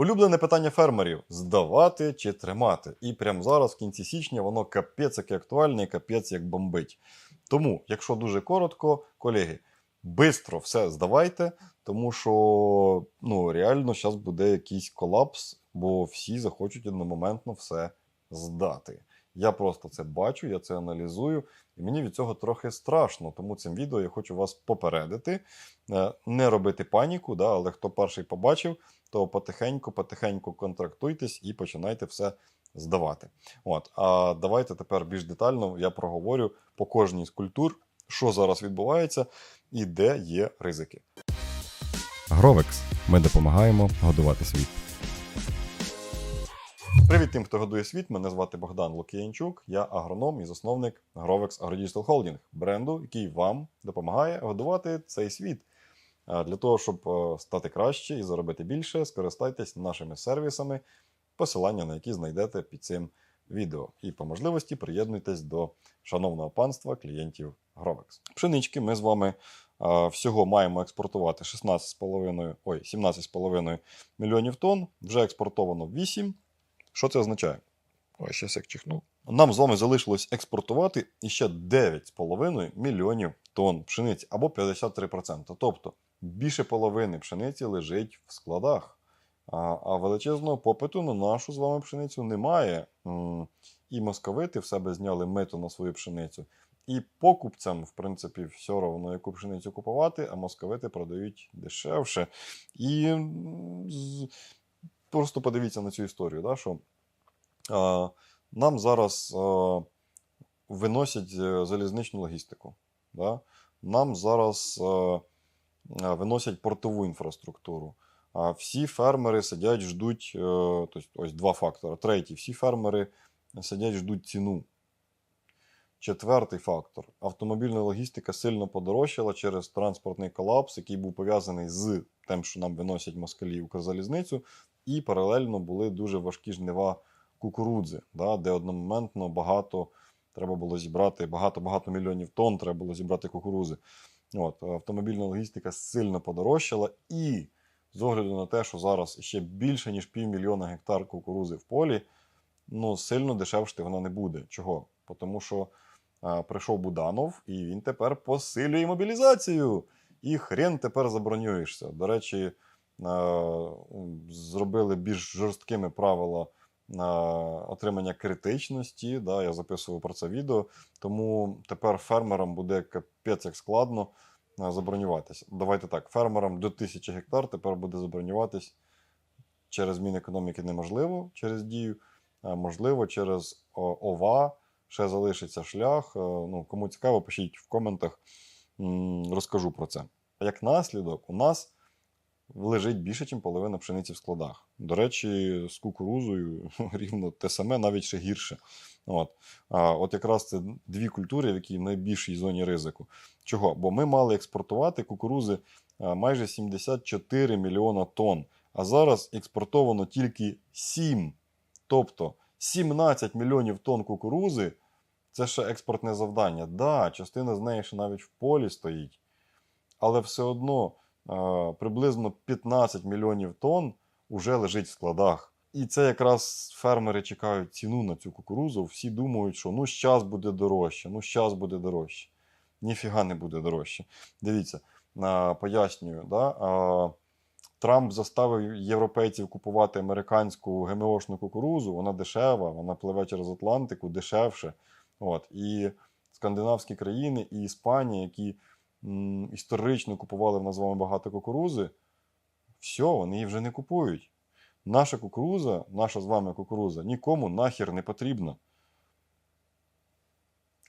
Улюблене питання фермерів: здавати чи тримати. І прямо зараз, в кінці січня, воно капець як актуальне і капець як бомбить. Тому, якщо дуже коротко, колеги, бистро все здавайте, тому що ну, реально зараз буде якийсь колапс, бо всі захочуть одномоментно все здати. Я просто це бачу, я це аналізую, і мені від цього трохи страшно. Тому цим відео я хочу вас попередити, е, не робити паніку, да, але хто перший побачив, то потихеньку, потихеньку контрактуйтесь і починайте все здавати. От, а давайте тепер більш детально я проговорю по кожній з культур, що зараз відбувається і де є ризики. Гровекс. Ми допомагаємо годувати світ. Привіт тим, хто годує світ. Мене звати Богдан Лук'янчук. Я агроном і засновник Grovex AgroDigital Holding, бренду, який вам допомагає годувати цей світ. Для того, щоб е, стати краще і заробити більше, скористайтесь нашими сервісами, посилання на які знайдете під цим відео. І по можливості приєднуйтесь до шановного панства клієнтів Grovex. Пшенички ми з вами всього маємо експортувати 16,5, ой, 17,5 мільйонів тонн. Вже експортовано 8. Що це означає? Ой, щас як чихнув. Нам з вами залишилось експортувати іще 9,5 мільйонів тонн пшениці або 53%. Тобто більше половини пшениці лежить в складах. А, величезного попиту на нашу з вами пшеницю немає. І московити в себе зняли мито на свою пшеницю. І покупцям, в принципі, все одно, яку пшеницю купувати, а московити продають дешевше. І просто подивіться на цю історію, да, що а, нам зараз а, виносять е, залізничну логістику. Да? Нам зараз а, виносять портову інфраструктуру. А всі фермери сидять, ждуть, е, тобто, ось два фактори. Третій, всі фермери сидять, ждуть ціну. Четвертий фактор. Автомобільна логістика сильно подорожчала через транспортний колапс, який був пов'язаний з тим, що нам виносять москалі Укрзалізницю, і паралельно були дуже важкі жнива кукурудзи, да, де одномоментно багато треба було зібрати, багато-багато мільйонів тонн треба було зібрати кукурузи. От, автомобільна логістика сильно подорожчала, і з огляду на те, що зараз ще більше, ніж півмільйона гектар кукурузи в полі, ну, сильно дешевшити вона не буде. Чого? Тому що а, прийшов Буданов, і він тепер посилює мобілізацію. І хрен тепер забронюєшся. До речі, зробили більш жорсткими правила отримання критичності. Да, я записував про це відео. Тому тепер фермерам буде капець як складно забронюватися. Давайте так, фермерам до 1000 гектар тепер буде забронюватись через Мінекономіки неможливо через дію, можливо, через ОВА ще залишиться шлях. Е, Ну, кому цікаво, пишіть в коментах, розкажу про це. Як наслідок, у нас лежить більше, ніж половина пшениці в складах. До речі, з кукурузою рівно те саме, навіть ще гірше. От. А, от якраз це дві культури, в які в найбільшій зоні ризику. Чого? Бо ми мали експортувати кукурузи майже 74 мільйона тонн, а зараз експортовано тільки 7. Тобто 17 мільйонів тонн кукурузи це ще експортне завдання. Да, частина з неї ще навіть в полі стоїть. Але все одно приблизно 15 мільйонів тонн уже лежить в складах. І це якраз фермери чекають ціну на цю кукурузу. Всі думають, що ну щас буде дорожче, ну щас буде дорожче. Ніфіга не буде дорожче. Дивіться, пояснюю, да? Трамп заставив європейців купувати американську ГМОшну кукурузу, вона дешева, вона пливе через Атлантику дешевше. От. І скандинавські країни, і Іспанія, які історично купували в нас з вами багато кукурузи, все, вони її вже не купують. Наша кукуруза, наша з вами кукуруза, нікому нахер не потрібна.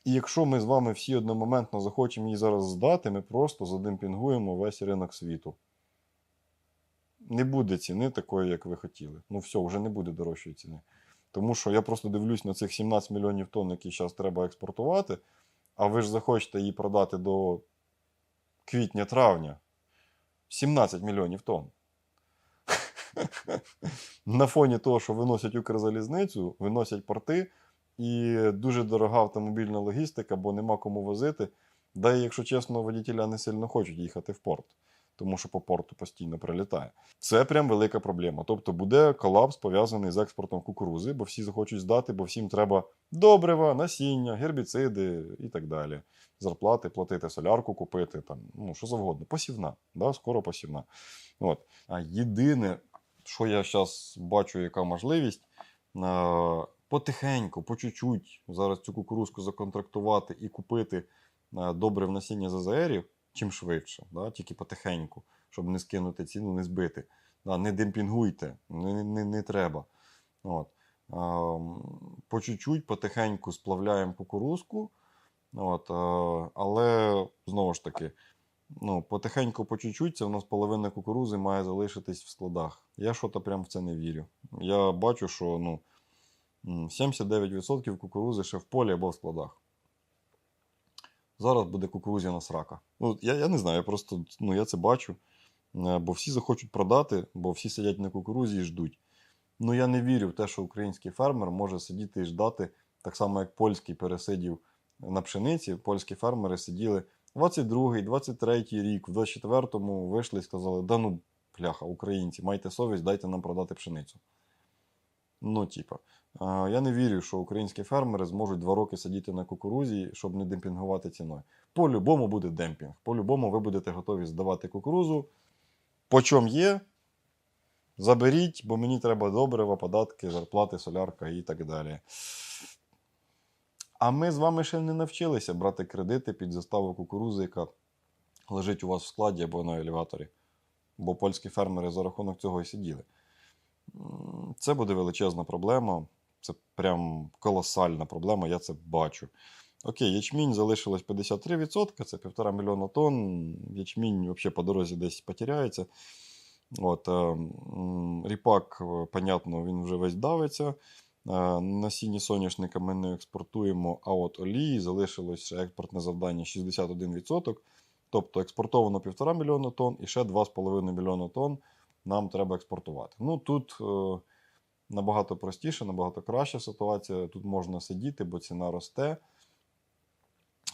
І якщо ми з вами всі одномоментно захочемо її зараз здати, ми просто задемпінгуємо весь ринок світу. Не буде ціни такої, як ви хотіли. Ну все, вже не буде дорожчої ціни. Тому що я просто дивлюсь на цих 17 мільйонів тонн, які зараз треба експортувати, а ви ж захочете її продати до квітня-травня. 17 мільйонів тонн. На фоні того, що виносять Укрзалізницю, виносять порти, і дуже дорога автомобільна логістика, бо нема кому возити. Да і, якщо чесно, водітеля не сильно хочуть їхати в порт. Тому що по порту постійно прилітає. Це прям велика проблема. Тобто буде колапс пов'язаний з експортом кукурузи, бо всі захочуть здати, бо всім треба добрива, насіння, гербіциди і так далі. Зарплати платити, солярку купити, там, ну що завгодно. Посівна, да? скоро посівна. От. А єдине, що я зараз бачу, яка можливість, потихеньку, по чуть-чуть зараз цю кукурузку законтрактувати і купити добре в насіння ЗЗРів, чим швидше, да? тільки потихеньку, щоб не скинути ціну, не збити. Да? Не демпінгуйте, не, не, не треба. От. По чуть-чуть, потихеньку сплавляємо кукурузку. От, але знову ж таки, ну, потихеньку, по чуть-чуть, це в нас половина кукурузи має залишитись в складах. Я що-то прям в це не вірю. Я бачу, що ну, 79% кукурузи ще в полі або в складах. Зараз буде кукурузяна срака. Ну, я, я не знаю, я просто ну, я це бачу. Е, Бо всі захочуть продати, бо всі сидять на кукурузі і ждуть. Ну я не вірю в те, що український фермер може сидіти і ждати, так само як польський пересидів на пшениці. Польські фермери сиділи 22-й, 23-й рік, в 24-му вийшли і сказали: да ну, пляха, українці, майте совість, дайте нам продати пшеницю. Ну, типа, я не вірю, що українські фермери зможуть два роки сидіти на кукурузі, щоб не демпінгувати ціною. По-любому буде демпінг. По-любому ви будете готові здавати кукурузу. По чому є, заберіть, бо мені треба добрива, податки, зарплати, солярка і так далі. А ми з вами ще не навчилися брати кредити під заставу кукурузи, яка лежить у вас в складі або на елеваторі. Бо польські фермери за рахунок цього і сиділи. Це буде величезна проблема. Це прям колосальна проблема, я це бачу. Окей, ячмінь залишилось 53%, це півтора мільйона тонн. Ячмінь взагалі по дорозі десь потеряється. От, е, ріпак, е, понятно, він вже весь давиться. Е, Насіння соняшника ми не експортуємо, а от олії залишилось експортне завдання 61%. Тобто експортовано 1,5 мільйона тонн і ще 2,5 мільйона тонн нам треба експортувати. Ну тут е, набагато простіше, набагато краща ситуація. Тут можна сидіти, бо ціна росте.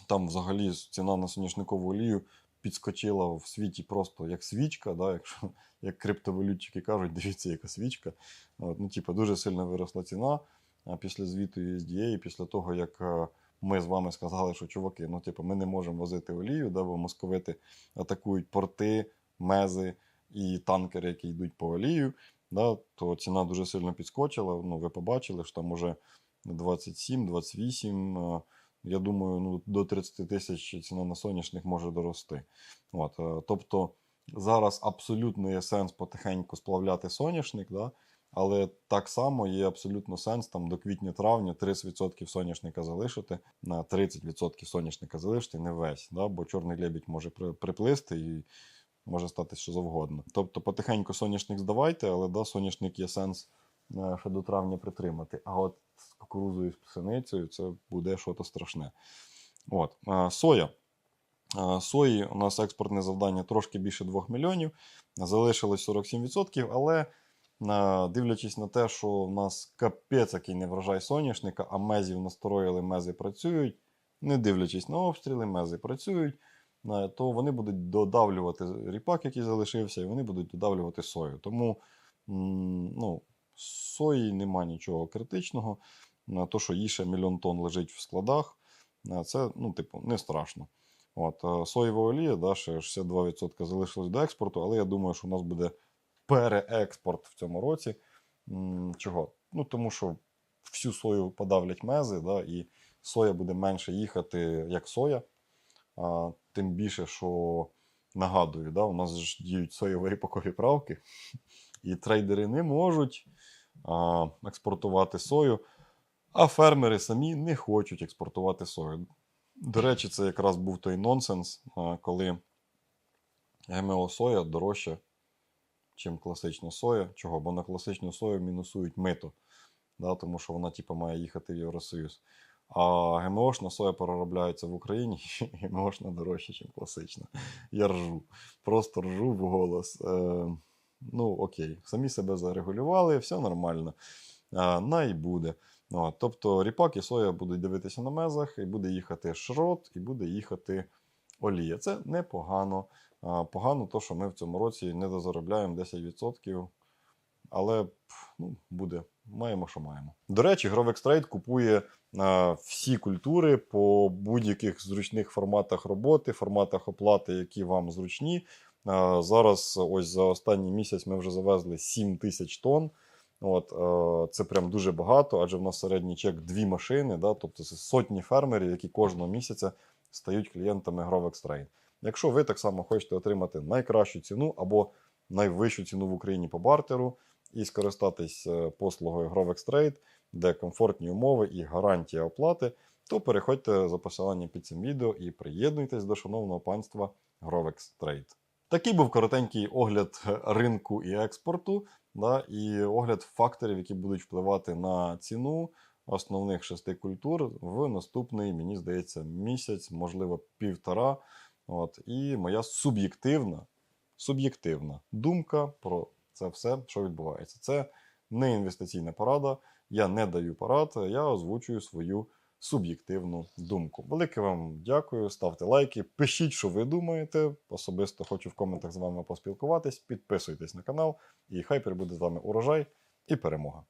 Там взагалі ціна на соняшникову олію підскочила в світі просто як свічка, да, якщо, як криптовалютчики кажуть, дивіться, яка свічка. От, ну, типу, дуже сильно виросла ціна після звіту USDA, після того, як е, ми з вами сказали, що чуваки, ну, типу, ми не можемо возити олію, да, бо московити атакують порти, мези і танкери, які йдуть по олію, да, то ціна дуже сильно підскочила. Ну, ви побачили, що там уже 27, 28. е, Я думаю, ну, до 30 тисяч ціна на соняшник може дорости. От, е, тобто зараз абсолютно є сенс потихеньку сплавляти соняшник, да? але так само є абсолютно сенс там до квітня-травня 30% соняшника залишити, на 30% соняшника залишити, не весь, да? бо чорний лебідь може приплисти і може стати що завгодно. Тобто потихеньку соняшник здавайте, але да, соняшник є сенс е, ще до травня притримати. А от з кукурузою з пшеницею це буде щось страшне. От. е, Соя. Е, Сої у нас експортне завдання трошки більше 2 мільйонів, залишилось 47%, але дивлячись на те, що в нас капець який не врожай соняшника, а мезів настроїли, мези працюють, не дивлячись на обстріли, мези працюють, то вони будуть додавлювати ріпак, який залишився, і вони будуть додавлювати сою. Тому ну, сої нема нічого критичного. То, що їй ще мільйон тонн лежить в складах, е, це ну, типу, не страшно. От, е, соєва олія, да, ще 62% залишилось до експорту, але я думаю, що у нас буде переекспорт в цьому році. Чого? Ну, тому що всю сою подавлять мези, да, і соя буде менше їхати, як соя. Тим більше, що нагадую, да, у нас ж діють соєві ріпакові правки, і трейдери не можуть а, експортувати сою, а фермери самі не хочуть експортувати сою. До речі, це якраз був той нонсенс, а, коли ГМО соя дорожча, ніж класична соя. Чого? Бо на класичну сою мінусують мито, да, тому що вона типу, має їхати в Євросоюз. А ГМОшна соя переробляється в Україні, і ГМОшна дорожча, ніж класична. Я ржу. Просто ржу в голос. Е, ну, окей, самі себе зарегулювали, все нормально. Е, на і буде. От, тобто ріпак і соя будуть дивитися на мезах, і буде їхати шрот, і буде їхати олія. Це непогано. А, Погано то, що ми в цьому році не дозаробляємо 10%, але пф, ну, буде. Маємо, що маємо. До речі, Grovex Trade купує всі культури по будь-яких зручних форматах роботи, форматах оплати, які вам зручні. Зараз, ось за останній місяць, ми вже завезли 7 тисяч тонн. От, е, це прям дуже багато, адже в нас середній чек дві машини, да, тобто це сотні фермерів, які кожного місяця стають клієнтами Grovex Trade. Якщо ви так само хочете отримати найкращу ціну або найвищу ціну в Україні по бартеру і скористатись е, послугою Grovex Trade, де комфортні умови і гарантія оплати, то переходьте за посиланням під цим відео і приєднуйтесь до шановного панства Grovex Trade. Такий був коротенький огляд ринку і експорту, да, і огляд факторів, які будуть впливати на ціну основних шести культур в наступний, мені здається, місяць, можливо, півтора. От, і моя суб'єктивна, суб'єктивна думка про це все, що відбувається. Це не інвестиційна порада. Я не даю порад, я озвучую свою суб'єктивну думку. Велике вам дякую, ставте лайки, пишіть, що ви думаєте. Особисто хочу в коментах з вами поспілкуватись. Підписуйтесь на канал, і хай прибуде з вами урожай і перемога.